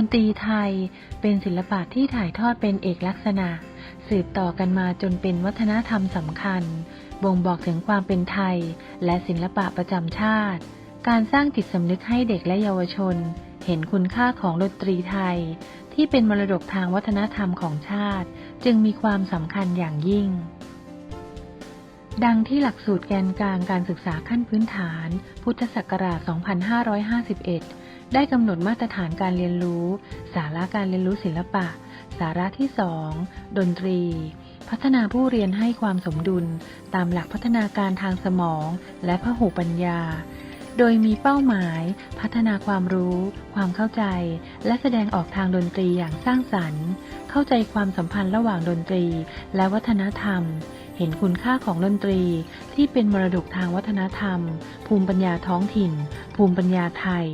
ดนตรีไทยเป็นศิลปะที่ถ่ายทอดเป็นเอกลักษณะ สืบต่อกันมาจนเป็นวัฒนธรรมสำคัญ บ่งบอกถึงความเป็นไทย และศิลปะประจำชาติ การสร้างจิตสำนึกให้เด็กและเยาวชน เห็นคุณค่าของดนตรีไทย ที่เป็นมรดกทางวัฒนธรรมของชาติ จึงมีความสำคัญอย่างยิ่งดังที่หลักสูตรแกนกลางการศึกษาขั้นพื้นฐาน พุทธศักราช 2551 ได้กำหนดมาตรฐานการเรียนรู้ สาระการเรียนรู้ศิลปะ สาระที่ 2 ดนตรี พัฒนาผู้เรียนให้ความสมดุล ตามหลักพัฒนาการทางสมอง และพหูปัญญา โดยมีเป้าหมาย พัฒนาความรู้ ความเข้าใจ และแสดงออกทางดนตรีอย่างสร้างสรรค์ เข้าใจความสัมพันธ์ระหว่างดนตรี และวัฒนธรรมเห็นคุณค่าของดนตรีที่เป็นมรดกทางวัฒนธรรม ภูมิปัญญาท้องถิ่น ภูมิปัญญาไทย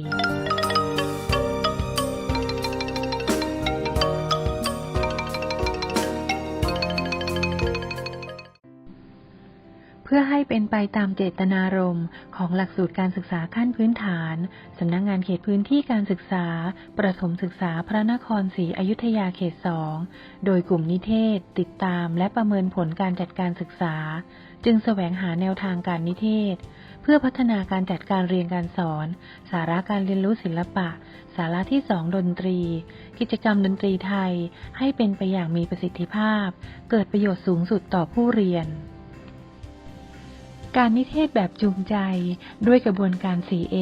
ให้เป็นไปตามเจตนารมณ์ของหลักสูตรการศึกษาขั้นพื้นฐาน สำนักงงานเขตพื้นที่การศึกษา ประถมศึกษาพระนครศรีอยุธยาเขตสองโดยกลุ่มนิเทศ ติดตามและประเมินผลการจัดการศึกษา จึงแสวงหาแนวทางการนิเทศ เพื่อพัฒนาการจัดการเรียนการสอน สาระการเรียนรู้ศิลปะ สาระที่สองดนตรี กิจกรรมดนตรีไทย ให้เป็นไปอย่างมีประสิทธิภาพ เกิดประโยชน์สูงสุดต่อผู้เรียน การนิเทศแบบจูงใจ ด้วยกระบวนการ 4A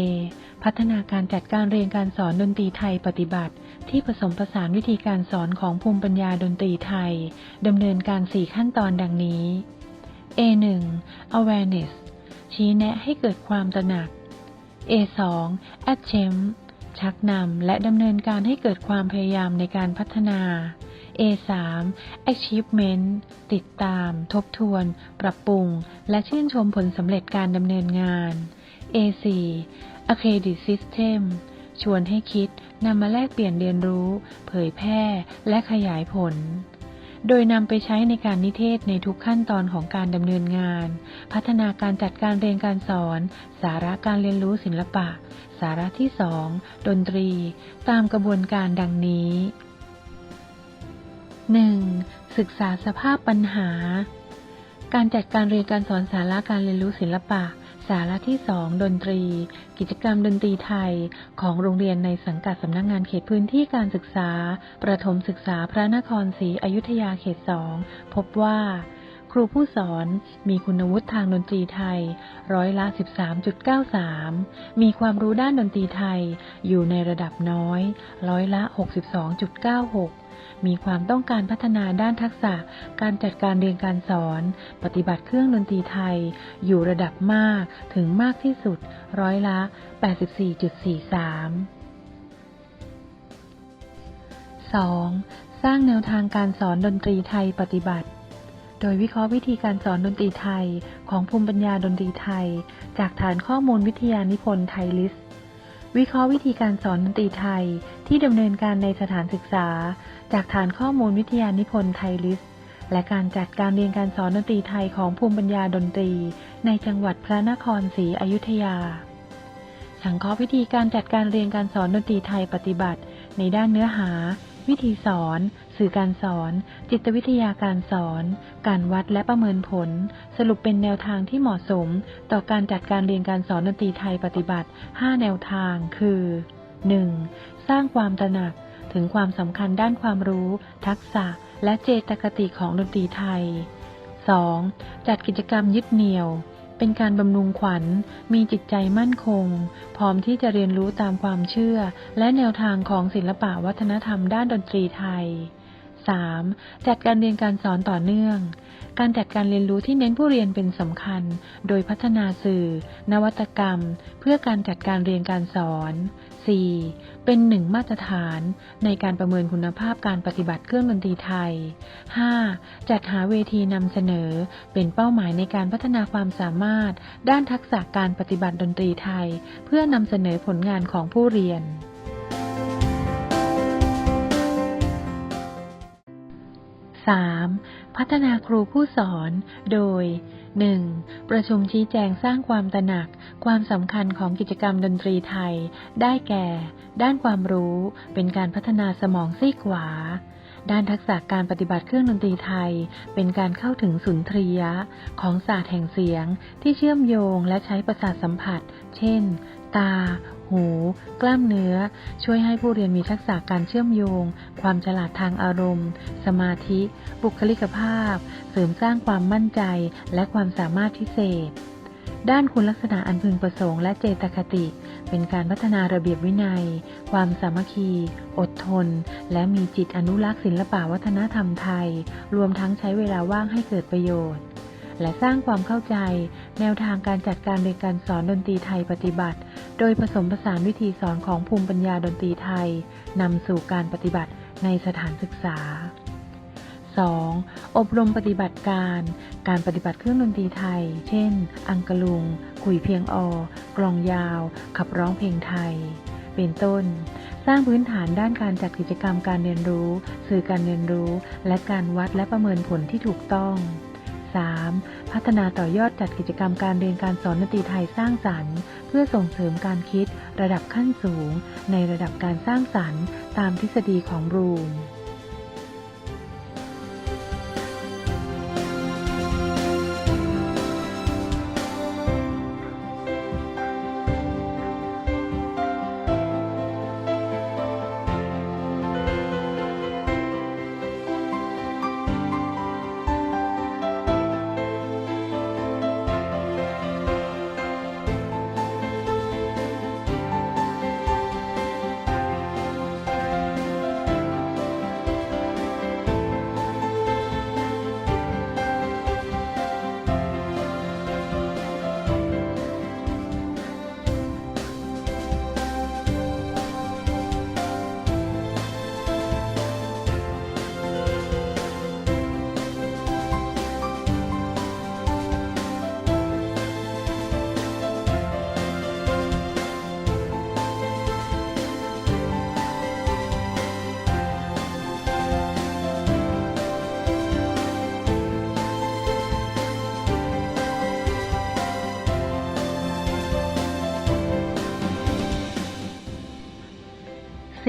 พัฒนาการจัดการเรียนการสอนดนตรีไทยปฏิบัติ ที่ผสมผสานวิธีการสอนของภูมิปัญญาดนตรีไทยดำเนินการ 4 ขั้นตอนดังนี้ A1 awareness ชี้แนะให้เกิดความตระหนัก A2 attempt ชักนำและดำเนินการให้เกิดความพยายามในการพัฒนา A3 achievement ติดตาม ทบทวน ปรับปรุง และชื่นชมผลสำเร็จการดำเนินงาน A4 accredit system ชวนให้คิดนำมาแลกเปลี่ยนเรียนรู้ เผยแพร่และขยายผล โดยนำไปใช้ในการนิเทศในทุกขั้นตอนของการดำเนินงาน พัฒนาการจัดการเรียนการสอน สาระการเรียนรู้ศิลปะ สาระที่ 2 ดนตรี ตามกระบวนการดังนี้ 1. ศึกษาสภาพปัญหา การจัดการเรียนการสอนสาระการเรียนรู้ศิลปะ สาระที่ 2 ดนตรี กิจกรรมดนตรีไทย ของโรงเรียนในสังกัดสำนักงงานเขตพื้นที่การศึกษา ประถมศึกษาพระนครศรีอยุธยาเขต 2 พบว่าครูผู้สอนมีคุณวุฒิทางดนตรีไทย ร้อยละ 13.93 มีความรู้ด้านดนตรีไทยอยู่ในระดับน้อย ร้อยละ 62.96 มีความต้องการพัฒนาด้านทักษะ การจัดการเรียนการสอน ปฏิบัติเครื่องดนตรีไทย อยู่ระดับมากถึงมากที่สุด ร้อยละ 84.43 2. สร้างแนวทางการสอนดนตรีไทยปฏิบัติ โดยวิเคราะห์วิธีการสอนดนตรีไทยของภูมิปัญญาดนตรีไทย จากฐานข้อมูลวิทยานิพนธ์ไทยลิสต์ วิเคราะห์วิธีการสอนดนตรีไทยที่ดำเนินการในสถานศึกษา จากฐานข้อมูลวิทยานิพนธ์ไทยลิสต์และการจัดการเรียนการสอนดนตรีไทยของภูมิปัญญาดนตรี ในจังหวัดพระนครศรีอยุธยา สังเคราะห์วิธีการจัดการเรียนการสอนดนตรีไทยปฏิบัติ ในด้านเนื้อหา วิธีสอน สื่อการสอน จิตวิทยาการสอน การวัดและประเมินผล สรุปเป็นแนวทางที่เหมาะสม ต่อการจัดการเรียนการสอนดนตรีไทยปฏิบัติ 5 แนวทาง คือ 1. สร้างความตระหนักถึงความสำคัญด้านความรู้ ทักษะ และเจตคติของดนตรีไทย 2. จัดกิจกรรมยึดเหนี่ยว เป็นการบำรุงขวัญ มีจิตใจมั่นคง พร้อมที่จะเรียนรู้ตามความเชื่อ และแนวทางของศิลปะวัฒนธรรมด้านดนตรีไทย 3. จัดการเรียนการสอนต่อเนื่อง การจัดการเรียนรู้ที่เน้นผู้เรียนเป็นสำคัญ โดยพัฒนาสื่อ นวัตกรรม เพื่อการจัดการเรียนการสอน 4. เป็นหนึ่งมาตรฐานในการประเมินคุณภาพการปฏิบัติเครื่องดนตรีไทย 5. จัดหาเวทีนำเสนอ เป็นเป้าหมายในการพัฒนาความสามารถ ด้านทักษะการปฏิบัติดนตรีไทย เพื่อนำเสนอผลงานของผู้เรียน 3. พัฒนาครูผู้สอน โดย 1. ประชุมชี้แจงสร้างความตระหนัก ความสำคัญของกิจกรรมดนตรีไทย ได้แก่ ด้านความรู้ เป็นการพัฒนาสมองซีกขวา ด้านทักษะการปฏิบัติเครื่องดนตรีไทย เป็นการเข้าถึงสุนทรียะ ของศาสตร์แห่งเสียงที่เชื่อมโยงและใช้ประสาทสัมผัส เช่น ตา หู กล้ามเนื้อ ช่วยให้ผู้เรียนมีทักษะการเชื่อมโยง ความฉลาดทางอารมณ์ สมาธิ บุคลิกภาพ เสริมสร้างความมั่นใจ และความสามารถพิเศษ ด้านคุณลักษณะอันพึงประสงค์และเจตคติ เป็นการพัฒนาระเบียบวินัย ความสามัคคี อดทน และมีจิตอนุรักษ์ศิลปวัฒนธรรมไทย รวมทั้งใช้เวลาว่างให้เกิดประโยชน์และสร้างความเข้าใจ แนวทางการจัดการเรียนการสอนดนตรีไทยปฏิบัติ โดยผสมผสานวิธีสอนของภูมิปัญญาดนตรีไทยนำสู่การปฏิบัติในสถานศึกษา 2. อบรมปฏิบัติการ การปฏิบัติเครื่องดนตรีไทย เช่น อังกะลุง ขุยเพียงอ กลองยาว ขับร้องเพลงไทย เป็นต้น สร้างพื้นฐานด้านการจัดกิจกรรมการเรียนรู้ สื่อการเรียนรู้ และการวัดและประเมินผลที่ถูกต้อง 3. พัฒนาต่อยอดจัดกิจกรรมการเรียนการสอนดนตรีไทยสร้างสรรค์ เพื่อส่งเสริมการคิดระดับขั้นสูง ในระดับการสร้างสรรค์ ตามทฤษฎีของบรูม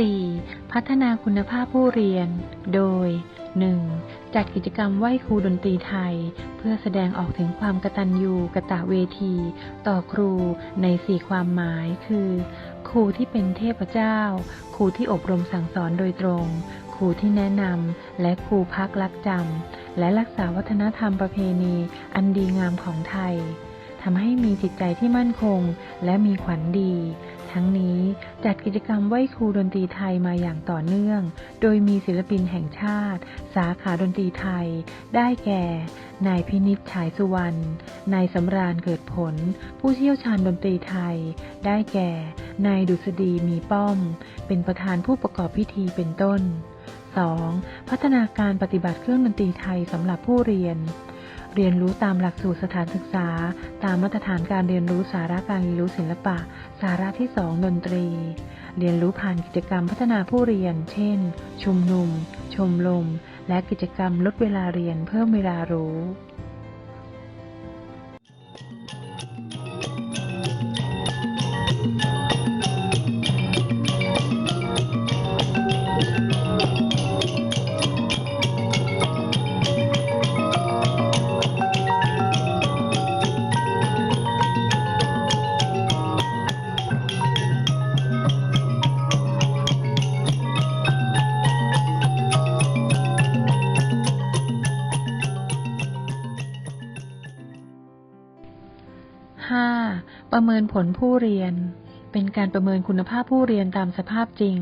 4. พัฒนาคุณภาพผู้เรียน โดย 1. จัดกิจกรรมไหว้ครูดนตรีไทย เพื่อแสดงออกถึงความกตัญญูกะตะเวที ต่อครูในสี่ความหมายคือ ครูที่เป็นเทพเจ้า ครูที่อบรมสั่งสอนโดยตรง ครูที่แนะนำและครูพักรักจำและรักษาวัฒนธรรมประเพณีอันดีงามของไทยทำให้มีจิตใจที่มั่นคงและมีขวัญดี ทั้งนี้จัดกิจกรรมไหว้ครูดนตรีไทยมาอย่างต่อเนื่อง โดยมีศิลปินแห่งชาติ สาขาดนตรีไทย ได้แก่ นายพินิจฉายสุวรรณ นายสำราญเกิดผล ผู้เชี่ยวชาญดนตรีไทย ได้แก่ นายดุษฎีมีป้อม เป็นประธานผู้ประกอบพิธีเป็นต้น 2. พัฒนาการปฏิบัติเครื่องดนตรีไทยสำหรับผู้เรียน เรียนรู้ตามหลักสูตรสถานศึกษา ตามมาตรฐานการเรียนรู้สาระการเรียนรู้ศิลปะ สาระที่ 2 ดนตรี เรียนรู้ผ่านกิจกรรมพัฒนาผู้เรียน เช่น ชุมนุม ชมรม และกิจกรรมลดเวลาเรียนเพิ่มเวลารู้ ประเมินผลผู้เรียน เป็นการประเมินคุณภาพผู้เรียนตามสภาพจริง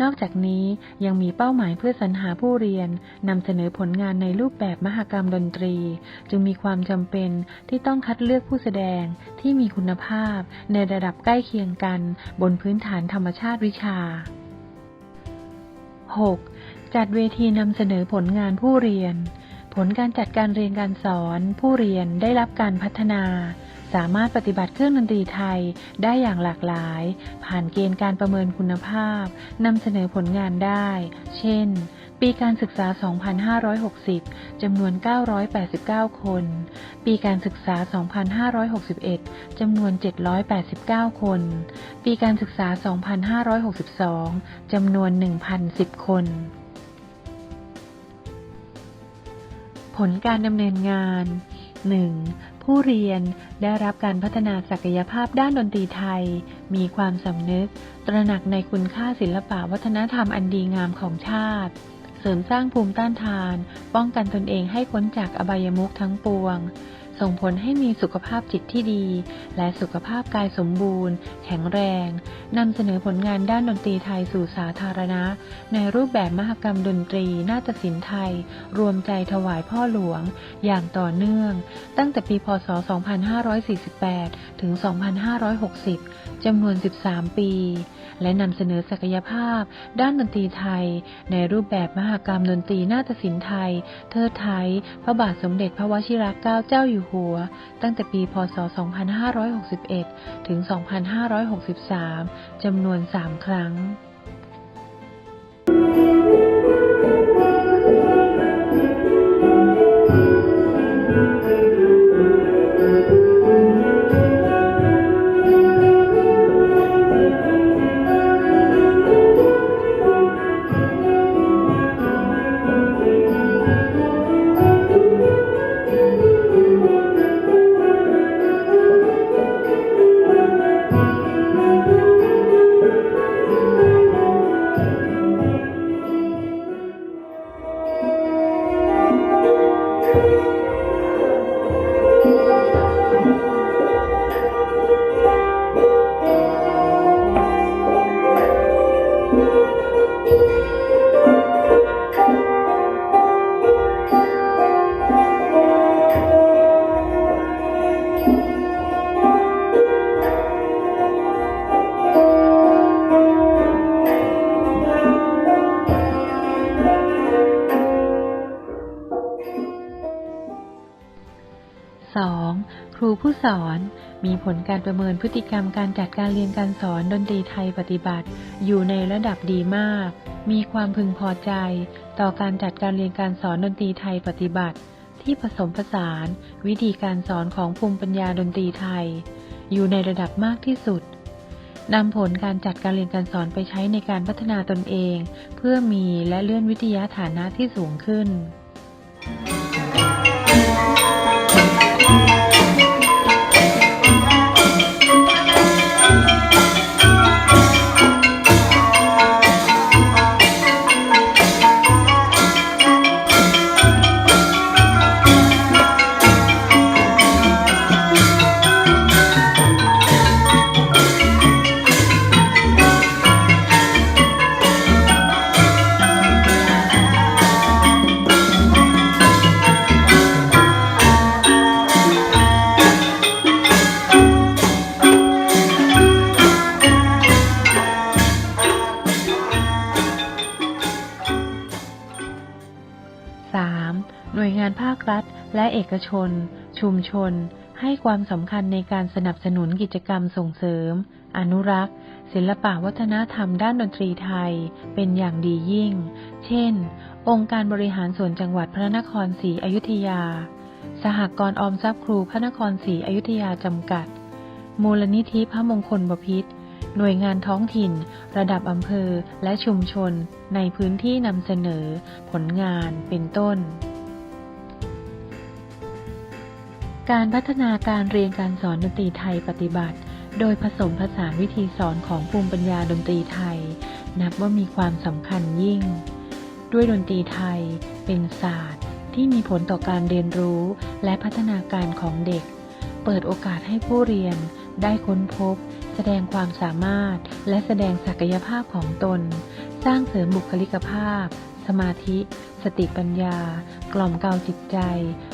นอกจากนี้ยังมีเป้าหมายเพื่อสรรหาผู้เรียนนำเสนอผลงานในรูปแบบมหกรรมดนตรี จึงมีความจำเป็นที่ต้องคัดเลือกผู้แสดงที่มีคุณภาพ ในระดับใกล้เคียงกัน บนพื้นฐานธรรมชาติวิชา 6. จัดเวทีนำเสนอผลงานผู้เรียน ผลการจัดการเรียนการสอน ผู้เรียนได้รับการพัฒนา สามารถปฏิบัติเครื่องดนตรีไทยได้อย่างหลากหลาย ผ่านเกณฑ์การประเมินคุณภาพนำเสนอผลงานได้ เช่น ปีปีการศึกษา 2560 จำนวน 989 คน ปีการศึกษา 2561 จำนวน 789 คน ปีการศึกษา 2562 จำนวน 1,010 คนผลการดำเนินงาน 1. ผู้เรียนได้รับการพัฒนาศักยภาพด้านดนตรีไทย มีความสำนึก ตระหนักในคุณค่าศิลปะวัฒนธรรมอันดีงามของชาติ เสริมสร้างภูมิต้านทาน ป้องกันตนเองให้พ้นจากอบายมุขทั้งปวง ส่งผลให้มีสุขภาพจิตที่ดี และสุขภาพกายสมบูรณ์ แข็งแรงนำเสนอผลงานด้านดนตรีไทยสู่สาธารณะ ในรูปแบบมหกรรมดนตรี นาฏศิลป์ไทย รวมใจถวายพ่อหลวง อย่างต่อเนื่อง ตั้งแต่ปีพศ 2548 ถึง 2560 จำนวน 13 ปี และนำเสนอศักยภาพ ด้านดนตรีไทย ในรูปแบบมหกรรมดนตรีนาฏศิลป์ไทย เทิดไทย พระบาทสมเด็จพระวชิรเกล้าเจ้าอยู่หัว ตั้งแต่ปีพศ 2561 ถึง 2563 จำนวน 3 ครั้ง ผู้สอนมีผลการประเมินพฤติกรรมการจัดการเรียนการสอนดนตรีไทยปฏิบัติ อยู่ในระดับดีมาก มีความพึงพอใจ ต่อการจัดการเรียนการสอนดนตรีไทยปฏิบัติ ที่ผสมผสาน วิธีการสอนของภูมิปัญญาดนตรีไทย อยู่ในระดับมากที่สุดนำผลการจัดการเรียนการสอนไปใช้ในการพัฒนาตนเอง เพื่อมีและเลื่อนวิทยาฐานะที่สูงขึ้น รัฐ และเอกชน ชุมชน ให้ความสำคัญในการสนับสนุนกิจกรรมส่งเสริม อนุรักษ์ ศิลปะวัฒนธรรมด้านดนตรีไทย เป็นอย่างดียิ่ง เช่น องค์การบริหารส่วนจังหวัดพระนครศรีอยุธยา สหกรณ์ออมทรัพย์ครูพระนครศรีอยุธยาจำกัด มูลนิธิพระมงคลบพิตรหน่วยงานท้องถิ่น ระดับอำเภอและชุมชน ในพื้นที่นำเสนอ ผลงานเป็นต้น การพัฒนาการเรียนการสอนดนตรีไทยปฏิบัติ โดยผสมผสานวิธีสอนของภูมิปัญญาดนตรีไทย นับว่ามีความสำคัญยิ่ง ด้วยดนตรีไทยเป็นศาสตร์ที่มีผลต่อการเรียนรู้และพัฒนาการของเด็ก เปิดโอกาสให้ผู้เรียนได้ค้นพบ แสดงความสามารถและแสดงศักยภาพของตน สร้างเสริมบุคลิกภาพ สมาธิ สติปัญญา กล่อมเกลาจิตใจ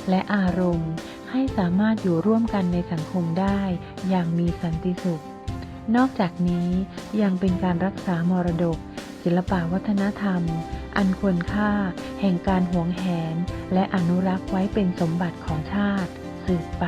และอารมณ์ ให้สามารถอยู่ร่วมกันในสังคมได้อย่างมีสันติสุข นอกจากนี้ยังเป็นการรักษามรดก ศิลปวัฒนธรรม อันควรค่า แห่งการหวงแหน และอนุรักษ์ไว้เป็นสมบัติของชาติ สืบไป